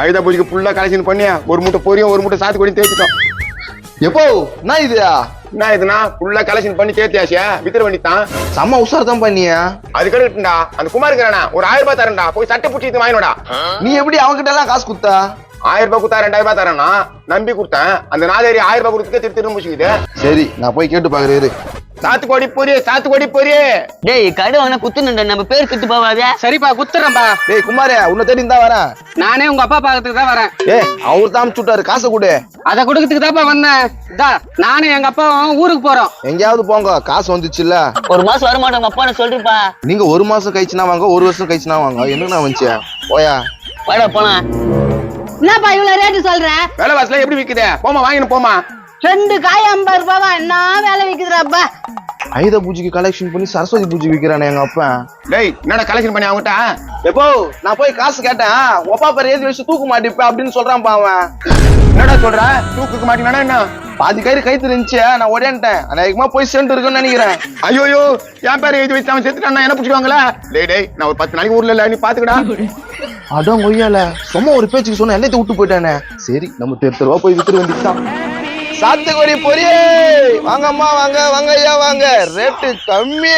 ஆயுத பூஜைக்கு ஃபுல்லா கலெக்ஷன் பண்ணி ஒரு மூட்டை பொரியும் ஒரு மூட்டை சாத்து கொடி தேய்ச்சிட்டோம். எப்போ? என்ன இது? என்ன இதுனா ஃபுல்லா கலெக்ஷன் பண்ணி தேத்தியாச்சியா வித்திர வேண்டித்தான் செம்ம உஷார் தான் பண்ணியா. அது கிடைக்கட்டும்டா. அந்த குமார் இருக்கிறானா? ஒரு ஆயிரம் ரூபாய் தரேன்டா. போய் சட்டை பிடிச்சி இது வாங்கினோடா நீ எப்படி அவன்கிட்ட எல்லாம் காசு குத்தா ஆயிரம் ரூபாய் கொடுத்தா ரெண்டாயிரம் ரூபாய் தரேன்னா நம்பி கொடுத்தேன். அந்த நாதேரி ஆயிரம் ரூபாய் கொடுத்துட்டு திரு திரு முடிச்சுக்குது சரி நான் போய் கேட்டு பாக்குறேன் சாத்து கொடி பொரி சாத்து கொடி பொரி டேய் கடை வாங்கினா குத்துனுண்டா நம்ம பேர் கிட்டு போவாதே சரிப்பா குத்துறேன்பா டேய் குமாரே உன்னை தேடி தான் வரேன். நானே உங்க அப்பா பாக்கிறதுக்கு தான் வரேன். ஏ அவர் தான் அமுச்சு விட்டாரு காசை கொடு. அதை கொடுக்கறதுக்கு தான்ப்பா வந்தேன். இதா நானும் எங்க அப்பாவும் ஊருக்கு போறோம். எங்கேயாவது போங்க காசு வந்துச்சுல்ல. ஒரு மாசம் வர மாட்டோம் அப்பா சொல்றேன்ப்பா நீங்க ஒரு மாசம் கழிச்சுனா வாங்க ஒரு வருஷம் கழிச்சுனா வாங்க. என்னண்ணா வந்துச்சு? போயா. வாடா போலாம். என்னப்பா இவ்வளவு ரேட்டு சொல்ற? விலை வாசல எப்படி விக்குது? போமா வாங்கினு போமா ரெண்டு காய் ஐம்பது ரூபாவா? விக்குதுறாப்பா ஆயுத பூஜைக்கு கலெக்ஷன் பண்ணி சரஸ்வதி பூஜை விக்கிறானே எங்க அப்பா. டேய் என்னடா கலெக்ஷன் பண்ணி அவங்ககிட்ட எப்போ? நான் போய் காசு கேட்டேன். ஒப்பா பேர் எழுதி வச்சு தூக்கு மாட்டிப்ப அப்படின்னு சொல்றான் அவன். என்னடா சொல்ற? தூக்குக்கு மாட்டீங்கன்னா என்ன? பாதி கயிறு கைத்து இருந்துச்சு நான் ஓடியான்ட்டேன் அநேகமா போய் சேர்ந்து இருக்குன்னு நினைக்கிறேன். ஐயோயோ என் பேரை எழுதி வச்சு அவன் செத்துட்டான் என்ன பிடிச்சிருவாங்களா டேய் டேய் நான் ஒரு பத்து நாளைக்கு ஊர்ல இல்ல நீ பாத்துக்கடா. அதான் கொய்யால. சும்மா ஒரு பேச்சுக்கு சொன்ன எல்லாத்தையும் விட்டு போயிட்டானே? சரி நம்ம தெரு தெருவா போய் வித்துட்டு வந்துட்டான். சாத்துக்குடி பொரியே. வாங்கம்மா வாங்க வாங்க ஐயா வாங்க. ரேட்டு கம்மி